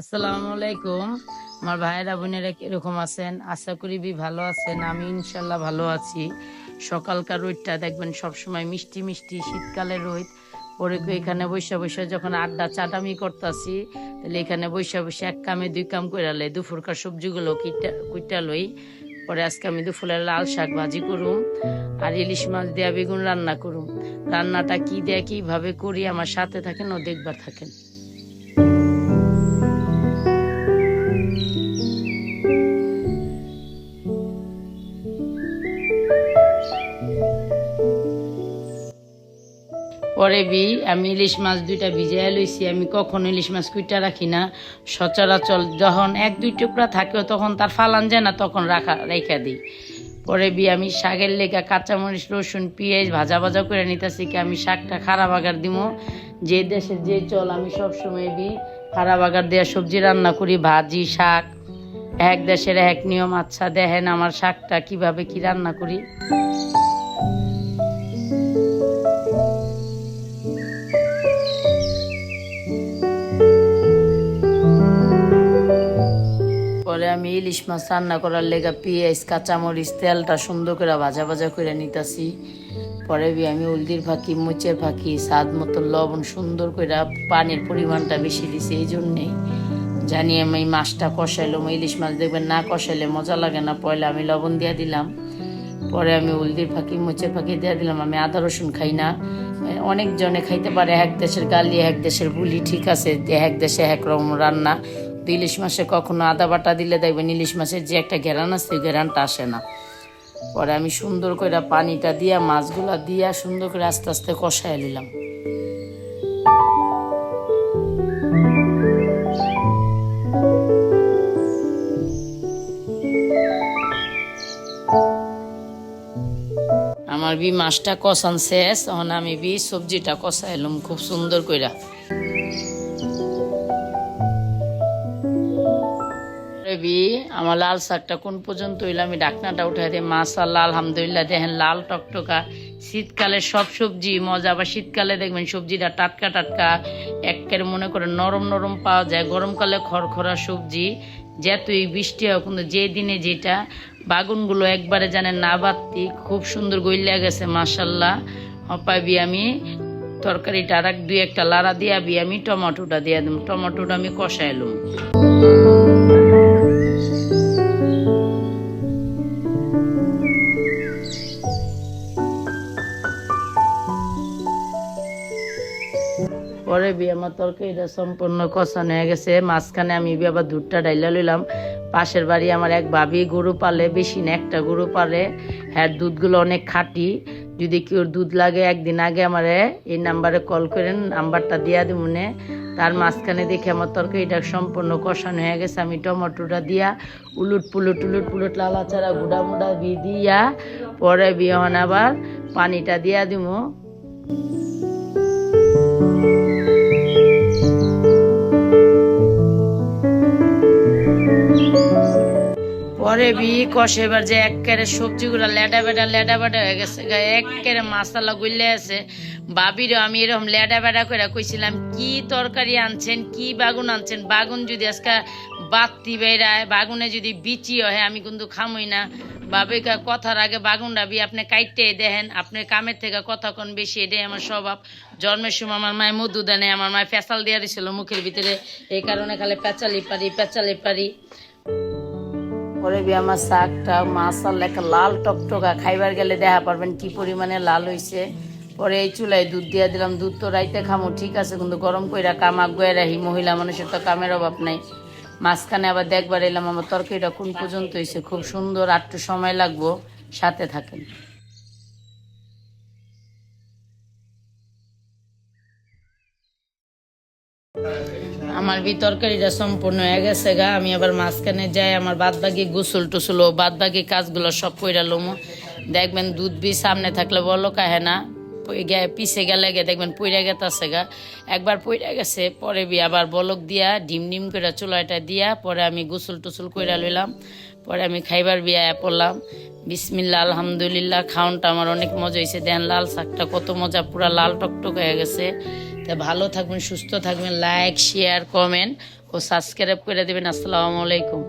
আসসালামু আলাইকুম। আমার ভাইয়েরা, বোনেরা কীরকম আছেন? আশা করি বি ভালো আছেন, আমি ইনশাল্লাহ ভালো আছি। সকালকার রোদটা দেখবেন সবসময় মিষ্টি মিষ্টি শীতকালের রোদ। পরে এখানে বসে বসে যখন আড্ডা চাটামি করতেছি, তাহলে এখানে বসে বসে এক কামে দুই কাম করে লে দুপুরকার সবজিগুলো কিটা কুইটা লই, পরে আজকে আমি দুপুরের লাল শাক ভাজি করুম আর ইলিশ মাছ দিয়া বেগুন রান্না করুম। রান্নাটা কি দেয়া, কীভাবে করি, আমার সাথে থাকেন ও দেখবার থাকেন। পরে বি, আমি ইলিশ মাছ দুইটা ভিজাই লইছি, আমি কখনো ইলিশ মাছ কুইটা রাখি না। সচরাচর যখন এক, দুই টুকরা থাকেও তখন তার ফালান যায় না, তখন রাখা, রেখা দিই। পরে বি, আমি শাকের লেগা কাঁচামরিচ, রসুন, পেঁয়াজ ভাজা ভাজা করে নিতেছি কি আমি শাকটা খারাপ আগার দিব। যে দেশের যে চল, আমি সবসময় বি খারাপ আগার দেওয়া সবজি রান্না করি, ভাজি, শাক। এক দেশের এক নিয়ম আচ্ছা দেখেন আমার শাকটা কীভাবে কি রান্না করি। আমি ইলিশ মাছ রান্না করার লেগা পেঁয়াজ, কাঁচামরিচ, তেলটা সুন্দর করে ভাজা ভাজা করে নিতাছি। পরে আমি উলদির ফাঁকি, মুচের ফাঁকি, স্বাদ মতো লবণ সুন্দর করে পানির পরিমাণটা বেশি দিছি এই জন্যেই। জানি আমি মাছটা কষাইলাম ইলিশ মাছ দেখবেন না কষাইলে মজা লাগে না, পয়লা আমি লবণ দিয়ে দিলাম। পরে আমি উলদির ফাঁকি, মুচের ফাঁকি দিয়ে দিলাম, আমি আদা রসুন খাই না। অনেক জনে খাইতে পারে, এক দেশের গালি, এক দেশের বুলি, ঠিক আছে, এক দেশে এক রকম রান্না। তো ইলিশ মাসে কখনো আদা বাটা দিলে দেখবেন ইলিশ মাছের যে একটা ঘেরান আছে, ওই ঘেরানটা আসে না। পরে আমি সুন্দর করে পানিটা দিয়া, মাছগুলা দিয়া সুন্দর করে আস্তে আস্তে কষায় নিলাম। আমার বি মাছটা কষান শেষ, তখন আমি বি সবজিটা কষাইলাম খুব সুন্দর কইরা। বি আমার লাল শাকটা কোন পর্যন্ত হইলে আমি ডাকনাটা উঠাই দিই। মাশাল্লাহ আলহামদুলিল্লাহ, দেখেন লাল টকটকা। শীতকালে সব সবজি মজা, আবার শীতকালে দেখবেন সবজিটা টাটকা টাটকা একের মনে করে নরম নরম পাওয়া যায়। গরমকালে খড়খড়া সবজি যেতই বৃষ্টি হয়, কিন্তু যে দিনে যেটা, বাগুনগুলো একবারে জানে না বাত্তি খুব সুন্দর গইলিয়া গেছে মাশাল্লাহ হপাবি আমি তরকারিটা আর এক দুই একটা লাড়া দিয়া বি, আমি টমাটোটা দিয়া দিম। টমাটোটা আমি কষাইলুম পরে বিয়ে আমার তরকারিটা সম্পূর্ণ কষানো হয়ে গেছে। মাঝখানে আমি বি আবার দুধটা ডাইলা লইলাম। পাশের বাড়ি আমার এক ভাবি গরু পালে, বেশি না, একটা গরু পালে। হ্যাঁ দুধগুলো অনেক খাঁটি। যদি কেউ দুধ লাগে, একদিন আগে আমারে এই নাম্বারে কল করেন, নাম্বারটা দিয়া দিব মনে তার মাঝখানে দেখে আমার তরকারিটা সম্পূর্ণ কষানো হয়ে গেছে। আমি টমেটোটা দিয়া উলুট পুলুট উলুট পুলুট, লালাচারা, গুড়া মুড়া বি দিয়া পরে বিহন আবার। পানিটা দিয়া দিব পরে বি কষে এবার যে একেবারে সবজিগুলো লেডা বেডা লেডা বেডা হয়ে গেছে। গা, একেবারে মাসালা গুললে আছে। বাবিরও আমি এরকম লেডা বেডা করে কইছিলাম কি তরকারি আনছেন? কি বাগুন আনছেন? বাগুন যদি আজকে বাত্তি বেড়ায় বাগুনে যদি বিচি হয় আমি কিন্তু খামই না। বাবিকা কথার আগে বাগুন ডাবি আপনি কাইটে দেখেন আপনি কামের থেকে কথা কোন বেশি এটাই আমার স্বভাব। জন্মের সময় আমার মায়ের মধু দেনে আমার মায়ের পেঁচাল দিয়ে দিছিল মুখের ভিতরে এই কারণে খালি পেঁচালি পারি পেঁচালি পারি। পরে বি আমার শাকটা মাসাল্লা একটা লাল টকটকা, খাইবার গেলে দেখা পারবেন কি পরিমাণে লাল হইছে। পরে এই চুলায় দুধ দিয়া দিলাম, দুধ তো রাইতে খামো, ঠিক আছে, কিন্তু গরম কইরা কাম আগুয়ে রাখি মহিলা মানুষের তো কামের অভাব নাই। মাঝখানে আবার দেখবার এলাম, আমার তরকারিটা কোন পর্যন্ত হয়েছে খুব সুন্দর আটটু সময় লাগবো, সাথে থাকেন। আমার বি তরকারিটা সম্পূর্ণ হয়ে গেছে গা। আমি আবার মাঝখানে যাই, আমার বাদ বাকি গোসল টুসল বাদ বাকি কাজগুলো সব কইরা লমু। দেখবেন দুধ বি সামনে থাকলে বলো কাহে না পিছে গেলে গে দেখবেন পইরা গেতাছে গা। একবার পইরা গেছে, পরে বি আবার বলক দিয়া, ডিম ডিম করে চুলাটা দিয়া, পরে আমি গোসল টুসুল কইরা লইলাম। পরে আমি খাইবার বিয়া পড়লাম। বিসমিল্লা, আলহামদুলিল্লাহ, খাওনটা আমার অনেক মজা হয়েছে দেন লাল শাকটা কত মজা, পুরা লাল টকটক হয়ে গেছে। তো ভালো থাকবেন সুস্থ থাকবেন লাইক শেয়ার কমেন্ট ও সাবস্ক্রাইব করে দেবেন। আসসালামু আলাইকুম।